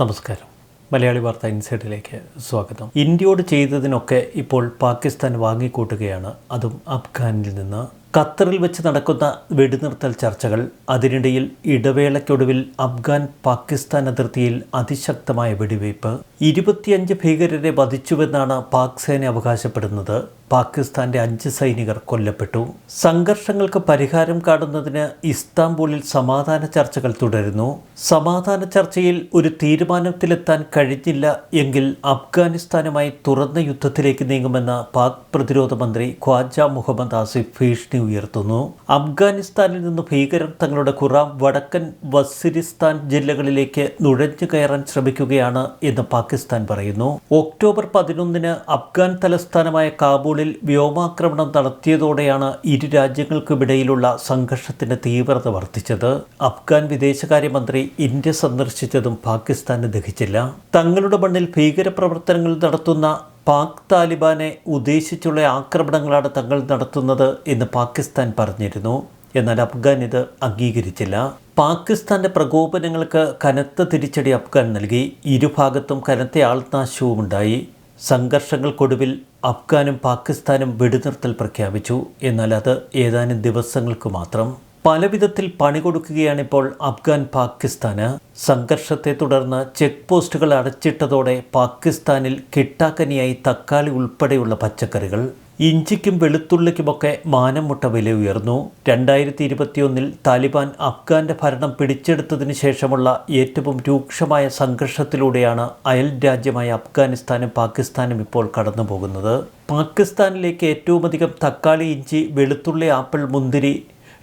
നമസ്കാരം. മലയാളി വാർത്ത ഇൻസൈഡിലേക്ക് സ്വാഗതം. ഇന്ത്യയോട് ചെയ്തതിനൊക്കെ ഇപ്പോൾ പാകിസ്ഥാൻ വാങ്ങിക്കൂട്ടുകയാണ്. അതും അഫ്ഗാനിൽ നിന്ന് ഖത്തറിൽ വെച്ച് നടക്കുന്ന വെടിനിർത്തൽ ചർച്ചകൾ അതിനിടയിൽ ഇടവേളയ്ക്കൊടുവിൽ അഫ്ഗാൻ പാകിസ്ഥാൻ അതിർത്തിയിൽ അതിശക്തമായ വെടിവയ്പ് ഇരുപത്തിയഞ്ച് ഭീകരരെ വധിച്ചുവെന്നാണ് പാക് സേന അവകാശപ്പെടുന്നത്. പാകിസ്ഥാന്റെ അഞ്ച് സൈനികർ കൊല്ലപ്പെട്ടു. സംഘർഷങ്ങൾക്ക് പരിഹാരം കാണുന്നതിന് ഇസ്താംബൂളിൽ സമാധാന ചർച്ചകൾ തുടരുന്നു. സമാധാന ചർച്ചയിൽ ഒരു തീരുമാനത്തിലെത്താൻ കഴിഞ്ഞില്ല എങ്കിൽ അഫ്ഗാനിസ്ഥാനുമായി തുറന്ന യുദ്ധത്തിലേക്ക് നീങ്ങുമെന്ന് പാക് പ്രതിരോധ മന്ത്രി ഖ്വാജ മുഹമ്മദ് ആസിഫ് ഭീഷണി ഉയർത്തുന്നു. അഫ്ഗാനിസ്ഥാനിൽ നിന്ന് ഭീകരർ തങ്ങളുടെ ഖുറാം വടക്കൻ വസിരിസ്ഥാൻ ജില്ലകളിലേക്ക് നുഴഞ്ഞു കയറാൻ ശ്രമിക്കുകയാണ് എന്ന് പാകിസ്ഥാൻ പറയുന്നു. ഒക്ടോബർ പതിനൊന്നിന് അഫ്ഗാൻ തലസ്ഥാനമായ കാബൂളിൽ വ്യോമാക്രമണം നടത്തിയതോടെയാണ് ഇരു രാജ്യങ്ങൾക്കുമിടയിലുള്ള സംഘർഷത്തിന്റെ തീവ്രത വർദ്ധിച്ചത്. അഫ്ഗാൻ വിദേശകാര്യമന്ത്രി ഇന്ത്യ സന്ദർശിച്ചതും പാകിസ്ഥാന് ദഹിച്ചില്ല. തങ്ങളുടെ മണ്ണിൽ ഭീകരപ്രവർത്തനങ്ങൾ നടത്തുന്ന പാക് താലിബാനെ ഉദ്ദേശിച്ചുള്ള ആക്രമണങ്ങളാണ് തങ്ങൾ നടത്തുന്നത് എന്ന് പാകിസ്ഥാൻ പറഞ്ഞിരുന്നു. എന്നാൽ അഫ്ഗാൻ ഇത് അംഗീകരിച്ചില്ല. പാകിസ്ഥാന്റെ പ്രകോപനങ്ങൾക്ക് കനത്ത തിരിച്ചടി അഫ്ഗാൻ നൽകി. ഇരുഭാഗത്തും കനത്ത ആൾനാശവും ഉണ്ടായി സംഘർഷങ്ങൾക്കൊടുവിൽ അഫ്ഗാനും പാകിസ്ഥാനും വെടിനിർത്തൽ പ്രഖ്യാപിച്ചു. എന്നാൽ അത് ഏതാനും ദിവസങ്ങൾക്ക് മാത്രം പല വിധത്തിൽ പണി കൊടുക്കുകയാണിപ്പോൾ അഫ്ഗാൻ പാകിസ്ഥാന്. സംഘർഷത്തെ തുടർന്ന് ചെക്ക് പോസ്റ്റുകൾ അടച്ചിട്ടതോടെ പാകിസ്ഥാനിൽ കിട്ടാക്കനിയായി തക്കാളി ഉൾപ്പെടെയുള്ള പച്ചക്കറികൾ. ഇഞ്ചിക്കും വെളുത്തുള്ളിക്കുമൊക്കെ മാനം മുട്ട വില ഉയർന്നു. രണ്ടായിരത്തി ഇരുപത്തിയൊന്നിൽ താലിബാൻ അഫ്ഗാന്റെ ഭരണം പിടിച്ചെടുത്തതിന് ശേഷമുള്ള ഏറ്റവും രൂക്ഷമായ സംഘർഷത്തിലൂടെയാണ് അയൽ രാജ്യമായ അഫ്ഗാനിസ്ഥാനും പാകിസ്ഥാനും ഇപ്പോൾ കടന്നുപോകുന്നത്. പാകിസ്ഥാനിലേക്ക് ഏറ്റവുമധികം തക്കാളി ഇഞ്ചി വെളുത്തുള്ളി ആപ്പിൾ മുന്തിരി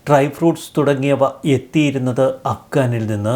ഡ്രൈ ഫ്രൂട്ട്സ് തുടങ്ങിയവ എത്തിയിരുന്നത് അഫ്ഗാനിൽ നിന്ന്.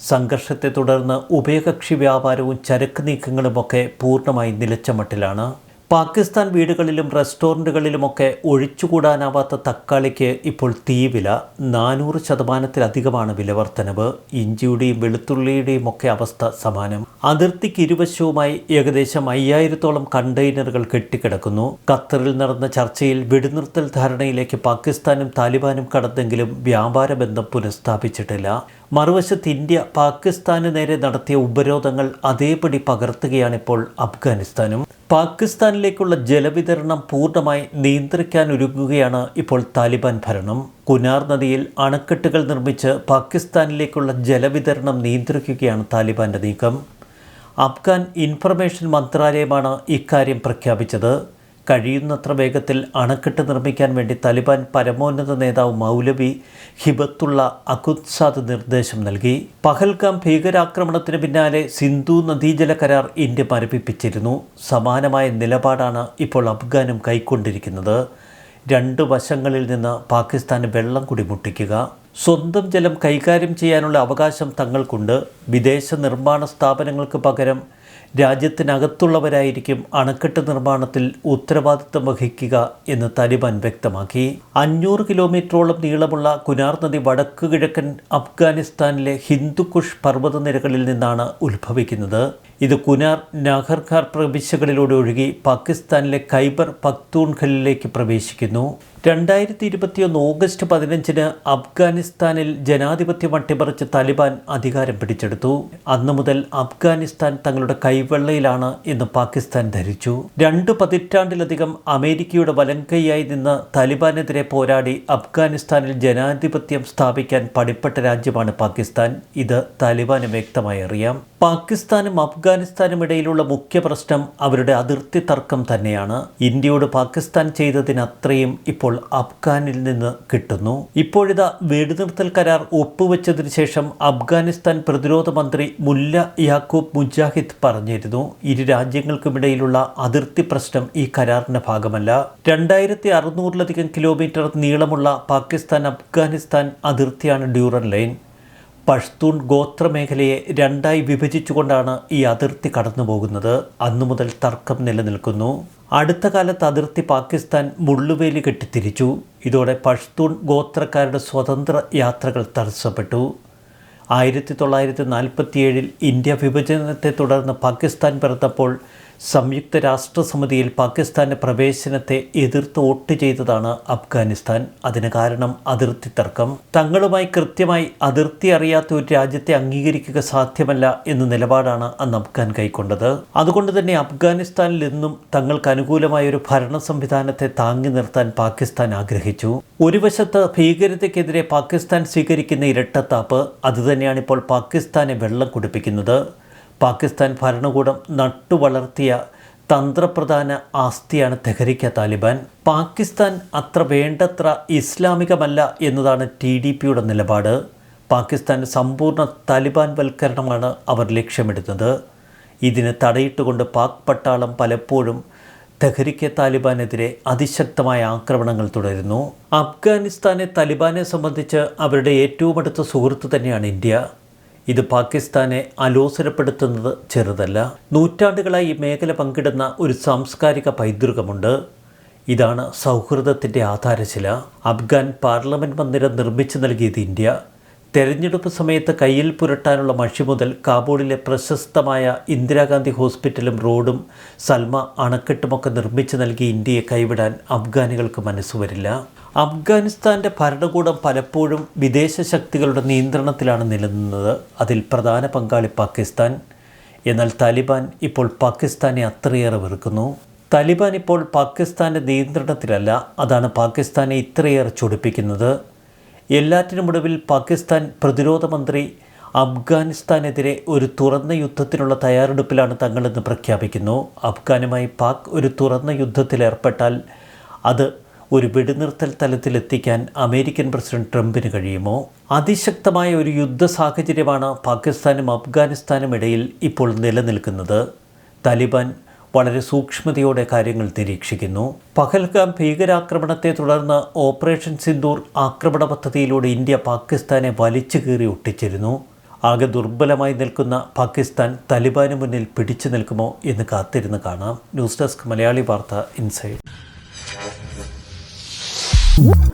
സംഘർഷത്തെ തുടർന്ന് ഉഭയകക്ഷി വ്യാപാരവും ചരക്ക് നീക്കങ്ങളുമൊക്കെ പൂർണമായി നിലച്ച മട്ടിലാണ് പാകിസ്ഥാൻ വീടുകളിലും റെസ്റ്റോറന്റുകളിലുമൊക്കെ ഒഴിച്ചുകൂടാനാവാത്ത തക്കാളിക്ക് ഇപ്പോൾ തീവില. നാനൂറ് ശതമാനത്തിലധികമാണ് വില വർധനവ്. ഇഞ്ചിയുടെയും വെളുത്തുള്ളിയുടെയും ഒക്കെ അവസ്ഥ സമാനം. അതിർത്തിക്ക് ഇരുവശവുമായി ഏകദേശം അയ്യായിരത്തോളം കണ്ടെയ്നറുകൾ കെട്ടിക്കിടക്കുന്നു. ഖത്തറിൽ നടന്ന ചർച്ചയിൽ വെടിനിർത്തൽ ധാരണയിലേക്ക് പാകിസ്ഥാനും താലിബാനും കടന്നെങ്കിലും വ്യാപാര ബന്ധം പുനഃസ്ഥാപിച്ചിട്ടില്ല. മറുവശത്ത് ഇന്ത്യ പാകിസ്ഥാന് നേരെ നടത്തിയ ഉപരോധങ്ങൾ അതേപടി പകർത്തുകയാണിപ്പോൾ അഫ്ഗാനിസ്ഥാനും. പാകിസ്ഥാനിലേക്കുള്ള ജലവിതരണം പൂർണമായി നിയന്ത്രിക്കാനൊരുങ്ങുകയാണ് ഇപ്പോൾ താലിബാൻ ഭരണം. കുനാർ നദിയിൽ അണക്കെട്ടുകൾ നിർമ്മിച്ച് പാകിസ്ഥാനിലേക്കുള്ള ജലവിതരണം നിയന്ത്രിക്കുകയാണ് താലിബാന്റെ നീക്കം. അഫ്ഗാൻ ഇൻഫർമേഷൻ മന്ത്രാലയമാണ് ഇക്കാര്യം പ്രഖ്യാപിച്ചത്. കഴിയുന്നത്ര വേഗത്തിൽ അണക്കെട്ട് നിർമ്മിക്കാൻ വേണ്ടി താലിബാൻ പരമോന്നത നേതാവ് മൗലവി ഹിബത്തുള്ള അഖുദ്സാദ് നിർദ്ദേശം നൽകി. പഹൽഗാം ഭീകരാക്രമണത്തിന് പിന്നാലെ സിന്ധു നദീജല കരാർ ഇന്ത്യ മരവിപ്പിച്ചിരുന്നു സമാനമായ നിലപാടാണ് ഇപ്പോൾ അഫ്ഗാനും കൈക്കൊണ്ടിരിക്കുന്നത്. രണ്ട് വശങ്ങളിൽ നിന്ന് പാകിസ്ഥാന് വെള്ളം കുടിമുട്ടിക്കുക. സ്വന്തം ജലം കൈകാര്യം ചെയ്യാനുള്ള അവകാശം തങ്ങൾക്കുണ്ട്. വിദേശ നിർമ്മാണ സ്ഥാപനങ്ങൾക്ക് പകരം രാജ്യത്തിനകത്തുള്ളവരായിരിക്കും അണക്കെട്ട് നിർമ്മാണത്തിൽ ഉത്തരവാദിത്തം വഹിക്കുക എന്ന് താലിബാൻ വ്യക്തമാക്കി. അഞ്ഞൂറ് കിലോമീറ്ററോളം നീളമുള്ള കുനാർ നദി വടക്കു കിഴക്കൻ അഫ്ഗാനിസ്ഥാനിലെ ഹിന്ദുക്കുഷ് പർവതനിരകളിൽ നിന്നാണ് ഉത്ഭവിക്കുന്നത്. ഇത് കുനാർ നാഗർഖാർ പ്രവിശ്യകളിലൂടെ ഒഴുകി പാകിസ്ഥാനിലെ ഖൈബർ പക്തൂൺഖലിലേക്ക് പ്രവേശിക്കുന്നു. രണ്ടായിരത്തി ഇരുപത്തിയൊന്ന് ഓഗസ്റ്റ് പതിനഞ്ചിന് അഫ്ഗാനിസ്ഥാനിൽ ജനാധിപത്യം അട്ടിമറിച്ച് താലിബാൻ അധികാരം പിടിച്ചെടുത്തു. അന്നു മുതൽ അഫ്ഗാനിസ്ഥാൻ തങ്ങളുടെ കൈവെള്ളയിലാണ് എന്ന് പാകിസ്ഥാൻ ധരിച്ചു. രണ്ട് പതിറ്റാണ്ടിലധികം അമേരിക്കയുടെ വലങ്കൈയായി നിന്ന് താലിബാനെതിരെ പോരാടി അഫ്ഗാനിസ്ഥാനിൽ ജനാധിപത്യം സ്ഥാപിക്കാൻ പടിപ്പെട്ട രാജ്യമാണ് പാകിസ്ഥാൻ. ഇത് താലിബാന് വ്യക്തമായി അറിയാം. പാകിസ്ഥാനും അഫ്ഗാനിസ്ഥാനും ഇടയിലുള്ള മുഖ്യ പ്രശ്നം അവരുടെ അതിർത്തി തർക്കം തന്നെയാണ്. ഇന്ത്യയോട് പാകിസ്ഥാൻ ചെയ്തതിനത്രയും ഇപ്പോൾ അഫ്ഗാനിൽ നിന്ന് കിട്ടുന്നു. ഇപ്പോഴിതാ വെടിനിർത്തൽ കരാർ ഒപ്പുവെച്ചതിനു ശേഷം അഫ്ഗാനിസ്ഥാൻ പ്രതിരോധ മന്ത്രി മുല്ല യാക്കൂബ് മുജാഹിദ് പറഞ്ഞിരുന്നു. ഇരു രാജ്യങ്ങൾക്കുമിടയിലുള്ള അതിർത്തി പ്രശ്നം ഈ കരാറിന്റെ ഭാഗമല്ല. രണ്ടായിരത്തി അറുന്നൂറിലധികം കിലോമീറ്റർ നീളമുള്ള പാകിസ്ഥാൻ അഫ്ഗാനിസ്ഥാൻ അതിർത്തിയാണ് ഡ്യൂറൻ ലൈൻ. പഷ്തൂൺ ഗോത്രമേഖലയെ രണ്ടായി വിഭജിച്ചുകൊണ്ടാണ് ഈ അതിർത്തി കടന്നുപോകുന്നത്. അന്നു മുതൽ തർക്കം നിലനിൽക്കുന്നു. അടുത്ത കാലത്ത് അതിർത്തി പാകിസ്ഥാൻ മുള്ളുവേലി കെട്ടിത്തിരിച്ചു. ഇതോടെ പഷ്തൂൺ ഗോത്രക്കാരുടെ സ്വതന്ത്ര യാത്രകൾ തടസ്സപ്പെട്ടു. ആയിരത്തി തൊള്ളായിരത്തി നാൽപ്പത്തിയേഴിൽ ഇന്ത്യ വിഭജനത്തെ തുടർന്ന് പാകിസ്ഥാൻ പിറന്നപ്പോൾ സംയുക്ത രാഷ്ട്രസമിതിയിൽ പാകിസ്ഥാന്റെ പ്രവേശനത്തെ എതിർത്ത് വോട്ട് ചെയ്തതാണ് അഫ്ഗാനിസ്ഥാൻ. അതിന് കാരണം അതിർത്തി തർക്കം. തങ്ങളുമായി കൃത്യമായി അതിർത്തി അറിയാത്ത ഒരു രാജ്യത്തെ അംഗീകരിക്കുക സാധ്യമല്ല എന്ന നിലപാടാണ് അന്ന് അഫ്ഗാൻ കൈക്കൊണ്ടത്. അതുകൊണ്ട് തന്നെ അഫ്ഗാനിസ്ഥാനിൽ നിന്നും തങ്ങൾക്ക് അനുകൂലമായ ഒരു ഭരണ സംവിധാനത്തെ താങ്ങി നിർത്താൻ പാകിസ്ഥാൻ ആഗ്രഹിച്ചു. ഒരു വശത്ത് ഭീകരതയ്ക്കെതിരെ പാകിസ്ഥാൻ സ്വീകരിക്കുന്ന ഇരട്ടത്താപ്പ് അതുതന്നെയാണ് ഇപ്പോൾ പാകിസ്ഥാനെ വെള്ളം കുടിപ്പിക്കുന്നത്. പാകിസ്ഥാൻ ഭരണകൂടം നട്ടുവളർത്തിയ തന്ത്രപ്രധാന ആസ്തിയാണ് തെഹരിക്ക താലിബാൻ. പാകിസ്ഥാൻ അത്ര വേണ്ടത്ര ഇസ്ലാമികമല്ല എന്നതാണ് ടി ഡി പിയുടെ നിലപാട്. പാകിസ്ഥാൻ സമ്പൂർണ താലിബാൻ വൽക്കരണമാണ് അവർ ലക്ഷ്യമിടുന്നത്. ഇതിന് തടയിട്ടുകൊണ്ട് പാക് പട്ടാളം പലപ്പോഴും തെഹരിക്കെ താലിബാനെതിരെ അതിശക്തമായ ആക്രമണങ്ങൾ തുടരുന്നു. അഫ്ഗാനിസ്ഥാനെ താലിബാനെ സംബന്ധിച്ച് അവരുടെ ഏറ്റവും അടുത്ത സുഹൃത്ത് തന്നെയാണ് ഇന്ത്യ. ഇത് പാകിസ്ഥാനെ അലോസരപ്പെടുത്തുന്നത് ചെറുതല്ല. നൂറ്റാണ്ടുകളായി ഈ മേഖല പങ്കിടുന്ന ഒരു സാംസ്കാരിക പൈതൃകമുണ്ട്. ഇതാണ് സൗഹൃദത്തിന്റെ ആധാരശില. അഫ്ഗാൻ പാർലമെന്റ് മന്ദിരം നിർമ്മിച്ചു നൽകിയത് ഇന്ത്യ. തെരഞ്ഞെടുപ്പ് സമയത്ത് കയ്യിൽ പുരട്ടാനുള്ള മഷി മുതൽ കാബൂളിലെ പ്രശസ്തമായ ഇന്ദിരാഗാന്ധി ഹോസ്പിറ്റലും റോഡും സൽമ അണക്കെട്ടുമൊക്കെ നിർമ്മിച്ചു നൽകി ഇന്ത്യയെ കൈവിടാൻ അഫ്ഗാനികൾക്ക് മനസ്സ് വരില്ല അഫ്ഗാനിസ്ഥാന്റെ ഭരണകൂടം പലപ്പോഴും വിദേശ ശക്തികളുടെ നിയന്ത്രണത്തിലാണ് നിലനിന്നത്. അതിൽ പ്രധാന പങ്കാളി പാകിസ്ഥാൻ. എന്നാൽ താലിബാൻ ഇപ്പോൾ പാകിസ്ഥാനെ അത്രയേറെ വെറുക്കുന്നു. താലിബാൻ ഇപ്പോൾ പാകിസ്ഥാന്റെ നിയന്ത്രണത്തിലല്ല അതാണ് പാകിസ്ഥാനെ ഇത്രയേറെ ചൊടിപ്പിക്കുന്നത്. എല്ലാറ്റിനുമൊടുവിൽ പാകിസ്ഥാൻ പ്രതിരോധ മന്ത്രി അഫ്ഗാനിസ്ഥാനെതിരെ ഒരു തുറന്ന യുദ്ധത്തിനുള്ള തയ്യാറെടുപ്പിലാണ് തങ്ങളെന്ന് പ്രഖ്യാപിക്കുന്നു. അഫ്ഗാനുമായി പാക് ഒരു തുറന്ന യുദ്ധത്തിലേർപ്പെട്ടാൽ അത് ഒരു വെടിനിർത്തൽ തലത്തിലെത്തിക്കാൻ അമേരിക്കൻ പ്രസിഡന്റ് ട്രംപിന് കഴിയുമോ? അതിശക്തമായ ഒരു യുദ്ധ സാഹചര്യമാണ് പാകിസ്ഥാനും അഫ്ഗാനിസ്ഥാനും ഇടയിൽ ഇപ്പോൾ നിലനിൽക്കുന്നത്. താലിബാൻ വളരെ സൂക്ഷ്മതയോടെ കാര്യങ്ങൾ നിരീക്ഷിക്കുന്നു. പഹൽഗാം ഭീകരാക്രമണത്തെ തുടർന്ന് ഓപ്പറേഷൻ സിന്ദൂർ ആക്രമണ പദ്ധതിയിലൂടെ ഇന്ത്യ പാകിസ്ഥാനെ വലിച്ചു കീറി ഒട്ടിച്ചിരുന്നു. ആകെ ദുർബലമായി നിൽക്കുന്ന പാകിസ്ഥാൻ തലിബാന് മുന്നിൽ പിടിച്ചു നിൽക്കുമോ എന്ന് കാത്തിരുന്ന് കാണാം. ന്യൂസ് ഡെസ്ക് മലയാളി വാർത്ത ഇൻസൈഡ്. Woo!